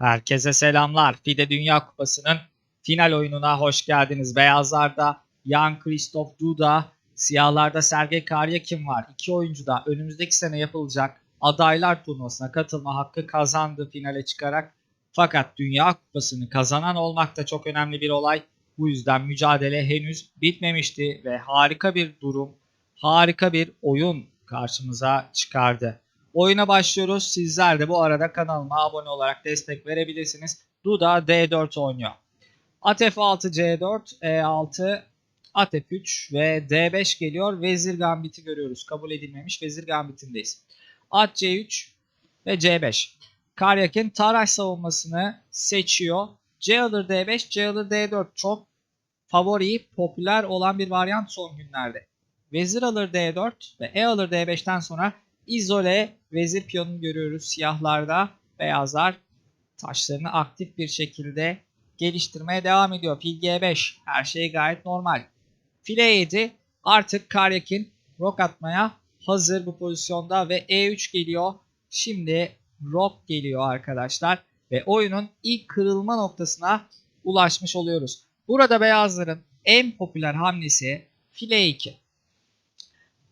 Herkese selamlar. FIDE Dünya Kupası'nın final oyununa hoş geldiniz. Beyazlarda Jan Christoph Duda, siyahlarda Sergey Karyakin var. İki oyuncu da önümüzdeki sene yapılacak adaylar turnuvasına katılma hakkı kazandı finale çıkarak. Fakat Dünya Kupası'nı kazanan olmak da çok önemli bir olay. Bu yüzden mücadele henüz bitmemişti ve harika bir durum, harika bir oyun karşımıza çıkardı. Oyuna başlıyoruz. Sizler de bu arada kanalıma abone olarak destek verebilirsiniz. Duda D4 oynuyor. At F6 C4, E6, At F3 ve D5 geliyor. Vezir Gambit'i görüyoruz. Kabul edilmemiş Vezir Gambit'indeyiz. At C3 ve C5. Karyakin Taraş savunmasını seçiyor. C alır D5, C alır D4 çok favori, popüler olan bir varyant son günlerde. Vezir alır D4 ve E alır D5'ten sonra izole vezir piyonunu görüyoruz siyahlarda. Beyazlar taşlarını aktif bir şekilde geliştirmeye devam ediyor. Fil G5 her şey gayet normal. File 7 artık Karyakin rok atmaya hazır bu pozisyonda ve E3 geliyor. Şimdi rok geliyor arkadaşlar ve oyunun ilk kırılma noktasına ulaşmış oluyoruz. Burada beyazların en popüler hamlesi file 2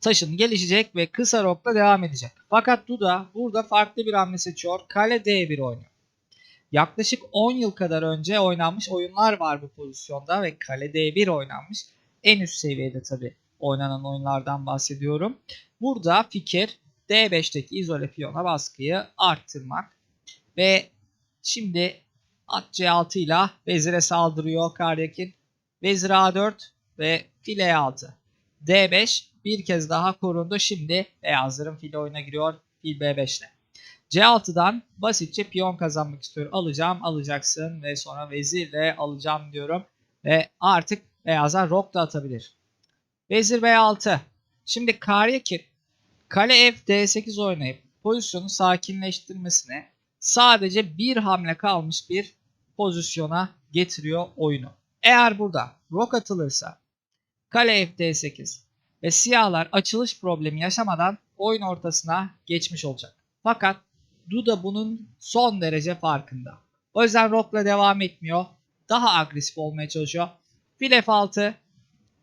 taşın gelişecek ve kısa rokla devam edecek. Fakat Duda burada farklı bir hamle seçiyor. Kale D1 oynuyor. Yaklaşık 10 yıl kadar önce oynanmış oyunlar var bu pozisyonda ve kale D1 oynanmış. En üst seviyede tabi oynanan oyunlardan bahsediyorum. Burada fikir D5'teki izole piyona baskıyı arttırmak. Ve şimdi at C6 ile vezire saldırıyor Karyakin. Vezir A4 ve file E6. D5 bir kez daha korundu. Şimdi beyazların fil oyuna giriyor. Fil B5 ile. C6'dan basitçe piyon kazanmak istiyor. Alacağım, alacaksın ve sonra vezirle alacağım diyorum. Ve artık beyazlar rok da atabilir. Vezir B6. Şimdi Karyakin kale F D8 oynayıp pozisyonu sakinleştirmesine sadece bir hamle kalmış bir pozisyona getiriyor oyunu. Eğer burada rok atılırsa kale F D8 ve siyahlar açılış problemi yaşamadan oyun ortasına geçmiş olacak. Fakat Duda bunun son derece farkında. O yüzden Rock'la devam etmiyor. Daha agresif olmaya çalışıyor. Fil F6.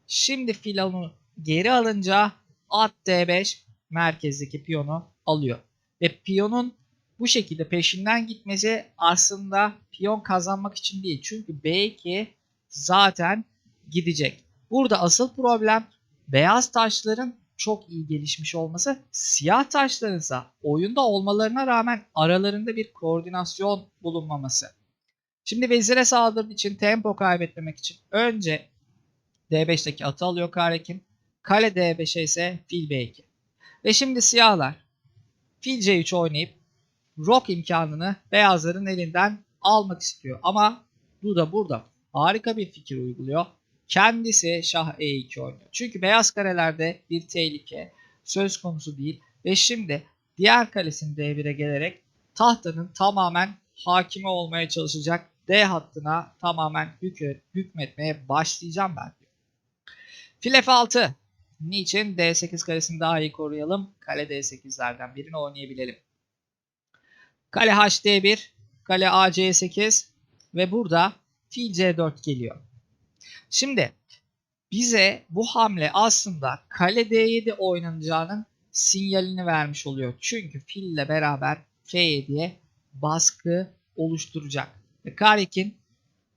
Şimdi fil onu geri alınca at D5 merkezdeki piyonu alıyor. Ve piyonun bu şekilde peşinden gitmesi aslında piyon kazanmak için değil. Çünkü B2 zaten gidecek. Burada asıl problem beyaz taşların çok iyi gelişmiş olması, siyah taşların ise oyunda olmalarına rağmen aralarında bir koordinasyon bulunmaması. Şimdi vezire saldırdığı için tempo kaybetmemek için önce D5'teki atı alıyor Karekin. Kale D5'e ise fil B2. Ve şimdi siyahlar fil C3 oynayıp rock imkanını beyazların elinden almak istiyor. Ama Duda burada harika bir fikir uyguluyor kendisi şah e2 oynuyor. Çünkü beyaz karelerde bir tehlike söz konusu değil ve şimdi diğer kalesinin d1'e gelerek tahtanın tamamen hakimi olmaya çalışacak D hattına tamamen hükü, hükmetmeye başlayacağım ben diyor. Fil F6. Niçin? D8 kalesini daha iyi koruyalım. Kale D8'lerden birini oynayabilelim. Kale HD1, kale AC8 ve burada fil C4 geliyor. Şimdi bize bu hamle aslında kale D7 oynanacağının sinyalini vermiş oluyor. Çünkü fille beraber F7'ye baskı oluşturacak. Ve Karik'in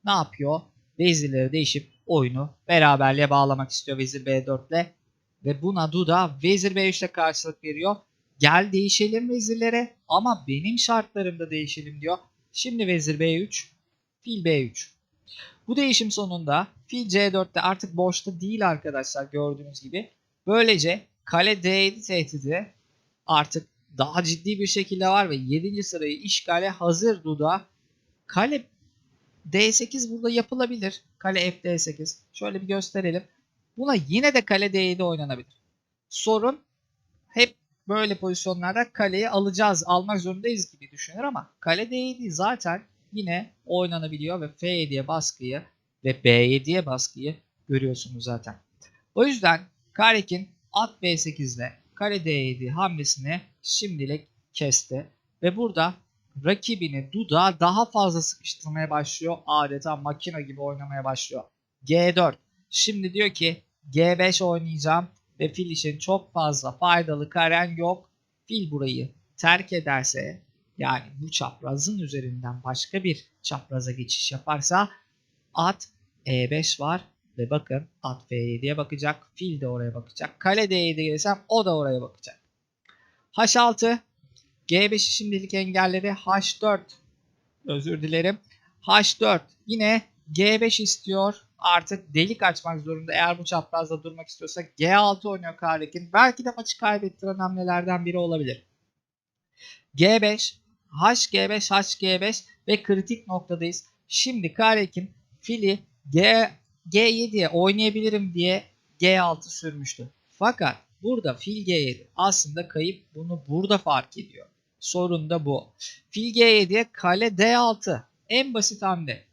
ne yapıyor? Vezirleri değişip oyunu beraberliğe bağlamak istiyor vezir B4 ile. Ve buna Duda vezir B3 ile karşılık veriyor. Gel değişelim vezirlere ama benim şartlarımda değişelim diyor. Şimdi vezir B3, fil B3. Bu değişim sonunda fil C4'te artık boşta değil arkadaşlar gördüğünüz gibi. Böylece kale D7 tehdidi artık daha ciddi bir şekilde var ve 7. sırayı işgale hazır Duda. Kale D8 burada yapılabilir. Kale FD8. Şöyle bir gösterelim. Buna yine de kale D7 oynanabilir. Sorun hep böyle pozisyonlarda kaleyi alacağız, almak zorundayız gibi düşünür ama kale D7 zaten yine oynanabiliyor ve F7'ye baskıyı ve B7'ye baskıyı görüyorsunuz zaten. O yüzden Karek'in at B8'de kare D7 hamlesini şimdilik kesti ve burada rakibini Duda daha fazla sıkıştırmaya başlıyor. Adeta makine gibi oynamaya başlıyor. G4. Şimdi diyor ki G5 oynayacağım ve fil için çok fazla faydalı karen yok. Fil burayı terk ederse yani bu çaprazın üzerinden başka bir çapraza geçiş yaparsa at E5 var ve bakın at F7'ye bakacak. Fil de oraya bakacak. Kale D7 gelirsem o da oraya bakacak. H6 G5'i şimdilik engelledi. H4 özür dilerim. H4 yine G5 istiyor. Artık delik açmak zorunda. Eğer bu çaprazda durmak istiyorsa G6 oynuyor Karekin. Belki de maçı kaybettiren hamlelerden biri olabilir. G5, HG5, HG5 ve kritik noktadayız. Şimdi Karekin fili G, G7'ye oynayabilirim diye G6 sürmüştü. Fakat burada fil G7 aslında kayıp bunu burada fark ediyor. Sorun da bu. Fil G7'ye kale D6. En basit hamle.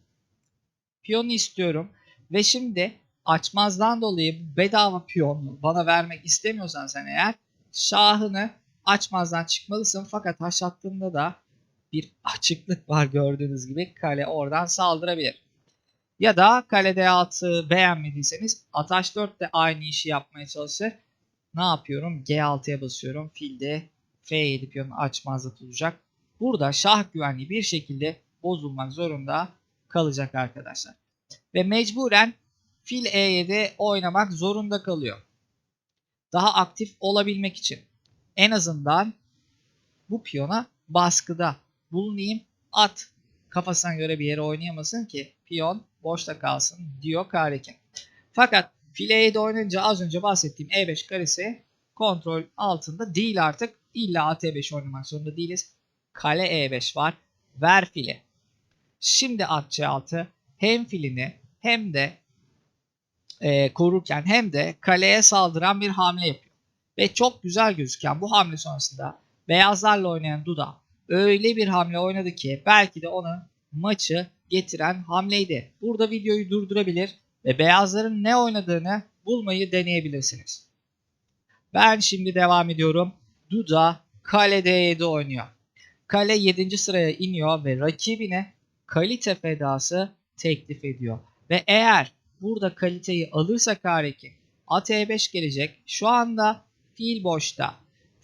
Piyonu istiyorum. Ve şimdi açmazdan dolayı bedava piyonu bana vermek istemiyorsan sen eğer şahını açmazdan çıkmalısın. Fakat haş hattında da bir açıklık var gördüğünüz gibi. Kale oradan saldırabilir. Ya da kale D6 beğenmediyseniz at H4 de aynı işi yapmaya çalışır. Ne yapıyorum? G6'ya basıyorum. Filde F7 piyonu açmazda tutacak. Burada şah güvenliği bir şekilde bozulmak zorunda kalacak arkadaşlar. Ve mecburen fil E7 oynamak zorunda kalıyor. Daha aktif olabilmek için. En azından bu piyona baskıda bulunayım. At kafasına göre bir yere oynayamasın ki piyon boşta kalsın diyor Kareken. Fakat fil E7 oynayınca az önce bahsettiğim E5 karesi kontrol altında değil artık. İlla at E5 oynamak zorunda değiliz. Kale E5 var. Ver fili. Şimdi at C6 hem filini hem de e, korurken hem de kaleye saldıran bir hamle yapıyor. Ve çok güzel gözüken bu hamle sonrasında beyazlarla oynayan Duda öyle bir hamle oynadı ki belki de onun maçı getiren hamleydi. Burada videoyu durdurabilir ve beyazların ne oynadığını bulmayı deneyebilirsiniz. Ben şimdi devam ediyorum. Duda kale D7 oynuyor. Kale 7. sıraya iniyor ve rakibine kalite fedası teklif ediyor. Ve eğer burada kaliteyi alırsa Kareki at E5 gelecek. Şu anda fil boşta.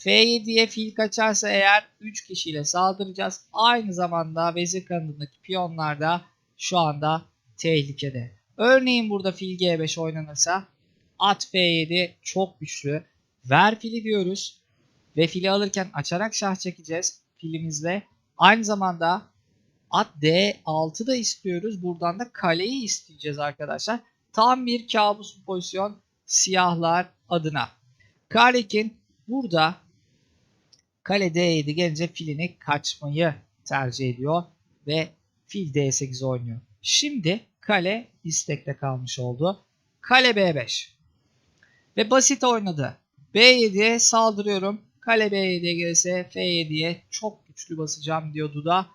F7'ye fil kaçarsa eğer 3 kişiyle saldıracağız. Aynı zamanda vezir kanadındaki piyonlar da şu anda tehlikede. Örneğin burada fil G5 oynanırsa at F7 çok güçlü. Ver fili diyoruz. Ve fili alırken açarak şah çekeceğiz filimizle. Aynı zamanda at D6 da istiyoruz. Buradan da kaleyi isteyeceğiz arkadaşlar. Tam bir kabus pozisyon siyahlar adına. Karekin burada kale D7 gelince filini kaçmayı tercih ediyor ve fil D8 oynuyor. Şimdi kale istekte kalmış oldu. Kale B5 ve basit oynadı. B7'ye saldırıyorum. Kale B7'ye gelirse F7'ye çok güçlü basacağım diyordu da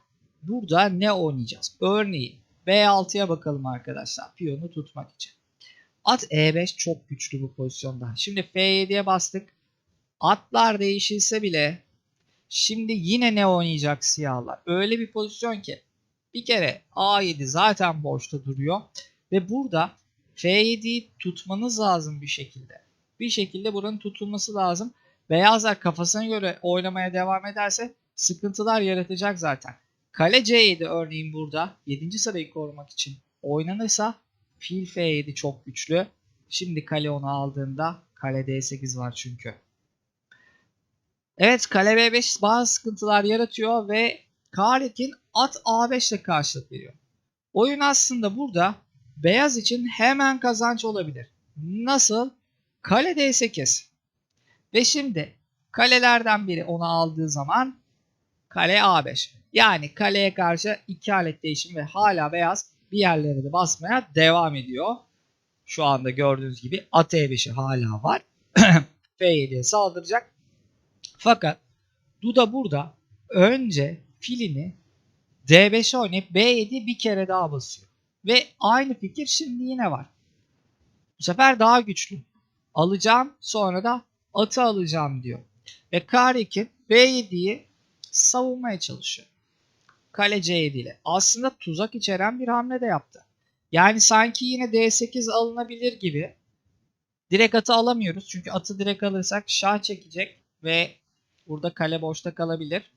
burada ne oynayacağız? Örneğin B6'ya bakalım arkadaşlar piyonu tutmak için. At E5 çok güçlü bu pozisyonda. Şimdi F7'ye bastık. Atlar değişilse bile şimdi yine ne oynayacak siyahlar? Öyle bir pozisyon ki bir kere A7 zaten boşta duruyor ve burada F7'yi tutmanız lazım bir şekilde. Bir şekilde buranın tutulması lazım. Beyazlar kafasına göre oynamaya devam ederse sıkıntılar yaratacak zaten. Kale C7 örneğin burada 7. sırayı korumak için oynanırsa fil F7 çok güçlü. Şimdi kale onu aldığında kale D8 var çünkü. Evet kale B5 bazı sıkıntılar yaratıyor ve Karek'in at A5 ile karşılık veriyor. Oyun aslında burada beyaz için hemen kazanç olabilir. Nasıl? Kale D8. Ve şimdi kalelerden biri onu aldığı zaman kale A5. Yani kaleye karşı iki alet değişim ve hala beyaz bir yerlere de basmaya devam ediyor. Şu anda gördüğünüz gibi at E5'i hala var. F7'ye saldıracak. Fakat Duda burada önce filini D5'e oynayıp B7 bir kere daha basıyor. Ve aynı fikir şimdi yine var. Bu sefer daha güçlü. Alacağım sonra da atı alacağım diyor. Ve Karik'in B7'yi savunmaya çalışıyor. kale C7 ile. Aslında tuzak içeren bir hamle de yaptı. Yani sanki yine D8 alınabilir gibi. Direkt atı alamıyoruz. Çünkü atı direkt alırsak şah çekecek ve burada kale boşta kalabilir.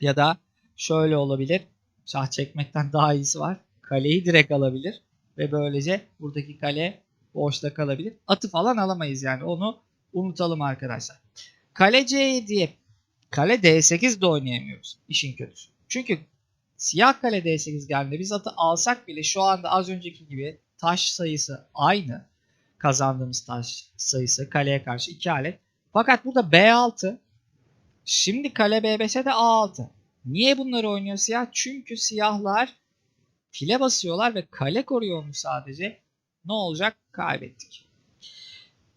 Ya da şöyle olabilir. Şah çekmekten daha iyisi var. Kaleyi direkt alabilir ve böylece buradaki kale boşta kalabilir. Atı falan alamayız yani onu unutalım arkadaşlar. Kale C7'ye kale D8 de oynayamıyoruz. İşin kötüsü. Çünkü siyah kale D8 geldiğinde biz atı alsak bile şu anda az önceki gibi taş sayısı aynı. Kazandığımız taş sayısı kaleye karşı 2 alet. Fakat burada B6 şimdi kale B5'e de A6. Niye bunları oynuyor siyah? Çünkü siyahlar file basıyorlar ve kale koruyormuş sadece. Ne olacak? Kaybettik.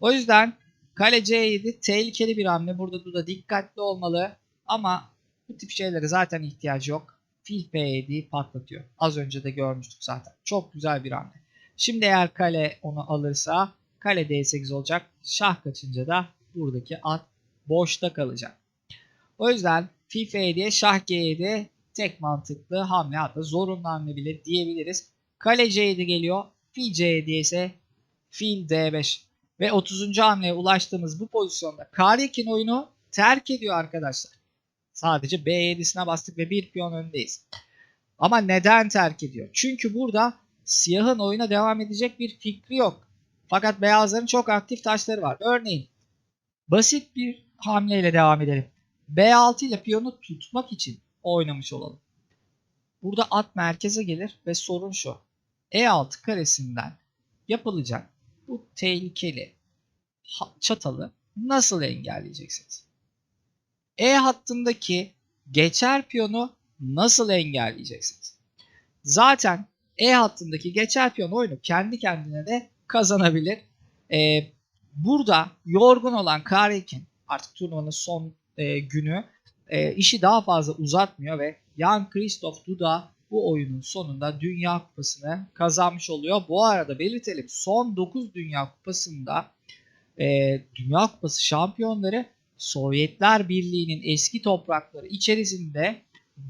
O yüzden kale C7 tehlikeli bir hamle. Burada Duda dikkatli olmalı. Ama bu tip şeylere zaten ihtiyacı yok. Fil P7'yi patlatıyor. Az önce de görmüştük zaten. Çok güzel bir hamle. Şimdi eğer kale onu alırsa kale D8 olacak. Şah kaçınca da buradaki at boşta kalacak. O yüzden fil F7'ye şah G7 tek mantıklı hamle hatta zorunlu hamle bile diyebiliriz. Kale C7 geliyor. Fil C7 ise fil D5. Ve 30. hamleye ulaştığımız bu pozisyonda Karyakin oyunu terk ediyor arkadaşlar. Sadece B7'sine bastık ve bir piyon öndeyiz. Ama neden terk ediyor? Çünkü burada siyahın oyuna devam edecek bir fikri yok. Fakat beyazların çok aktif taşları var. Örneğin basit bir hamleyle devam edelim. B6 ile piyonu tutmak için oynamış olalım. Burada at merkeze gelir ve sorun şu. E6 karesinden yapılacak bu tehlikeli çatalı nasıl engelleyeceksiniz? E hattındaki geçer piyonu nasıl engelleyeceksiniz? Zaten E hattındaki geçer piyon oyunu kendi kendine de kazanabilir. Ee, burada yorgun olan Karekin artık turnuvanın son e, günü e, işi daha fazla uzatmıyor ve Jan Christoph Duda bu oyunun sonunda Dünya Kupası'nı kazanmış oluyor. Bu arada belirtelim son 9 Dünya Kupası'nda e, Dünya Kupası şampiyonları Sovyetler Birliği'nin eski toprakları içerisinde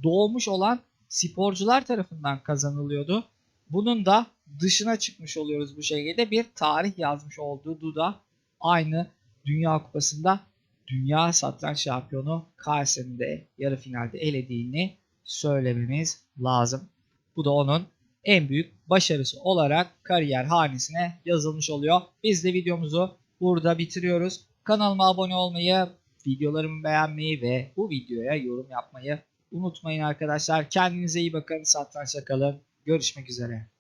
doğmuş olan sporcular tarafından kazanılıyordu. Bunun da dışına çıkmış oluyoruz bu şekilde. Bir tarih yazmış olduğu Duda aynı Dünya Kupası'nda Dünya Satranç Şampiyonu Carlsen'i de yarı finalde elediğini söylememiz lazım. Bu da onun en büyük başarısı olarak kariyer hanesine yazılmış oluyor. Biz de videomuzu burada bitiriyoruz. Kanalıma abone olmayı, videolarımı beğenmeyi ve bu videoya yorum yapmayı unutmayın arkadaşlar. Kendinize iyi bakın. Satrançta kalın. Görüşmek üzere.